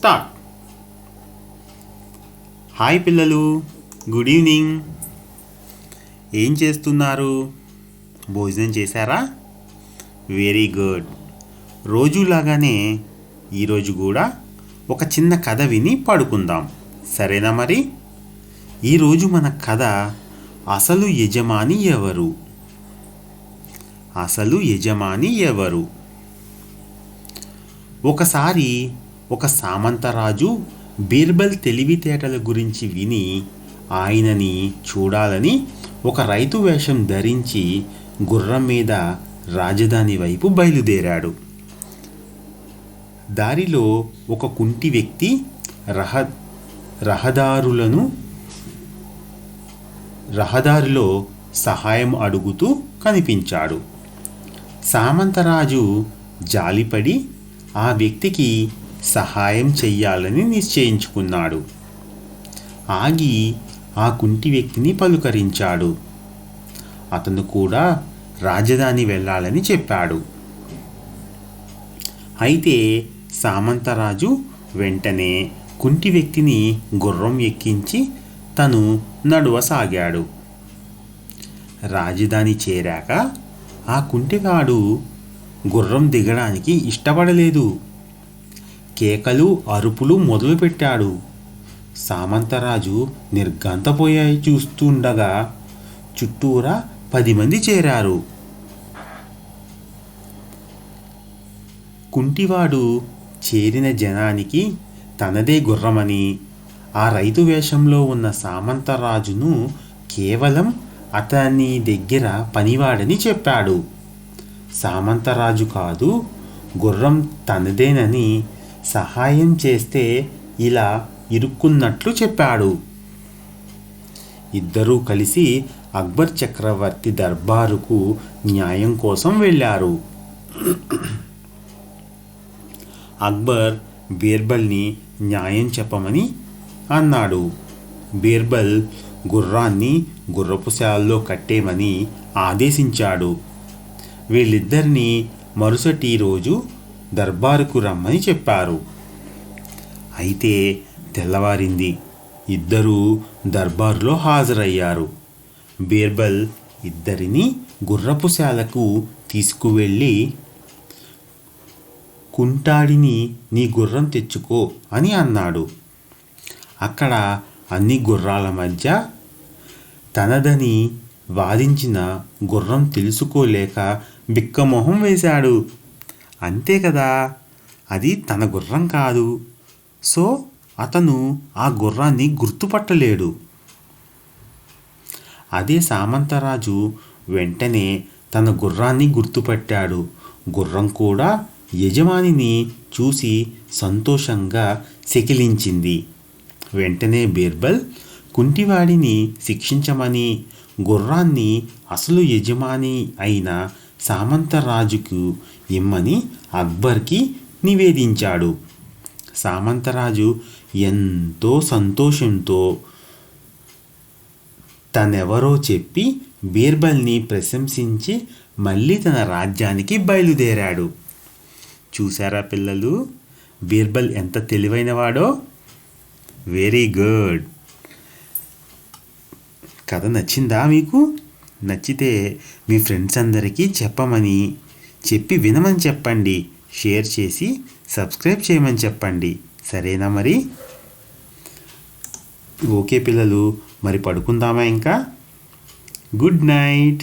Start. Hi పిల్లలు good evening. ఏం చేస్తున్నారు? భోజనం చేశారా? Very good. రోజులాగానే ఈరోజు కూడా ఒక చిన్న కథ విని పడుకుందాం. సరేనా మరి? ఈరోజు మన కథ అసలు యజమాని ఎవరు? అసలు యజమాని ఎవరు? ఒకసారి ఒక సామంతరాజు బీర్బల్ తెలివితేటల గురించి విని ఆయనని చూడాలని ఒక రైతు వేషం ధరించి గుర్రం మీద రాజధాని వైపు బయలుదేరాడు. దారిలో ఒక కుంటి వ్యక్తి రహ రహదారులను రహదారిలో సహాయం అడుగుతూ కనిపించాడు. సామంతరాజు జాలిపడి ఆ వ్యక్తికి సహాయం చెయ్యాలని నిశ్చయించుకున్నాడు. ఆగి ఆ కుంటి వ్యక్తిని పలుకరించాడు. అతను కూడా రాజధాని వెళ్ళాలని చెప్పాడు. అయితే సామంతరాజు వెంటనే కుంటి వ్యక్తిని గుర్రం ఎక్కించి తను నడువసాగాడు రాజధాని చేరాక ఆ కుంటివాడు గుర్రం దిగడానికి ఇష్టపడలేదు. కేకలు అరుపులు మొదలుపెట్టాడు. సామంతరాజు నిర్గంతపోయాయి చూస్తుండగా చుట్టూరా పది మంది చేరారు. కుంటివాడు చేరిన జనానికి తనదే గుర్రమని ఆ రైతు వేషంలో ఉన్న సామంతరాజును కేవలం అతని దగ్గర పనివాడని చెప్పాడు. సామంతరాజు కాదు గుర్రం తనదేనని సహాయం చేస్తే ఇలా ఇరుక్కున్నట్లు చెప్పాడు. ఇద్దరూ కలిసి అక్బర్ చక్రవర్తి దర్బారుకు న్యాయం కోసం వెళ్ళారు. అక్బర్ బీర్బల్ని న్యాయం చెప్పమని అన్నాడు. బీర్బల్ గుర్రాన్ని గుర్రపు శాలలో కట్టేమని ఆదేశించాడు. వీళ్ళిద్దరినీ మరుసటి రోజు దర్బారుకు రమ్మని చెప్పారు. అయితే తెల్లవారింది. ఇద్దరూ దర్బారులో హాజరయ్యారు. బీర్బల్ ఇద్దరిని గుర్రపుశాలకు తీసుకువెళ్ళి కుంటాడిని నీ గుర్రం తెచ్చుకో అని అన్నాడు. అక్కడ అన్ని గుర్రాల మధ్య తనదని వాదించిన గుర్రం తెలుసుకోలేక బిక్కమొహం వేశాడు. అంతే కదా? అది తన గుర్రం కాదు. సో అతను ఆ గుర్రాన్ని గుర్తుపట్టలేడు. అదే సామంతరాజు వెంటనే తన గుర్రాన్ని గుర్తుపట్టాడు. గుర్రం కూడా యజమానిని చూసి సంతోషంగా సెకిలించింది వెంటనే బీర్బల్ కుంటివాడిని శిక్షించమని గుర్రాన్ని అసలు యజమాని అయిన సామంతరాజుకు ఇమ్మని అక్బర్కి నివేదించాడు. సామంతరాజు ఎంతో సంతోషంతో తనెవరో చెప్పి బీర్బల్ని ప్రశంసించి మళ్ళీ తన రాజ్యానికి బయలుదేరాడు. చూసారా పిల్లలు? బీర్బల్ ఎంత తెలివైనవాడో? Very good. కథ నచ్చిందా మీకు? నచ్చితే మీ ఫ్రెండ్స్ అందరికీ చెప్పమని చెప్పి వినమని చెప్పండి. షేర్ చేసి సబ్స్క్రైబ్ చేయమని చెప్పండి. సరేనా మరి? ఓకే పిల్లలు మరి పడుకుందామా ఇంకా? Good night.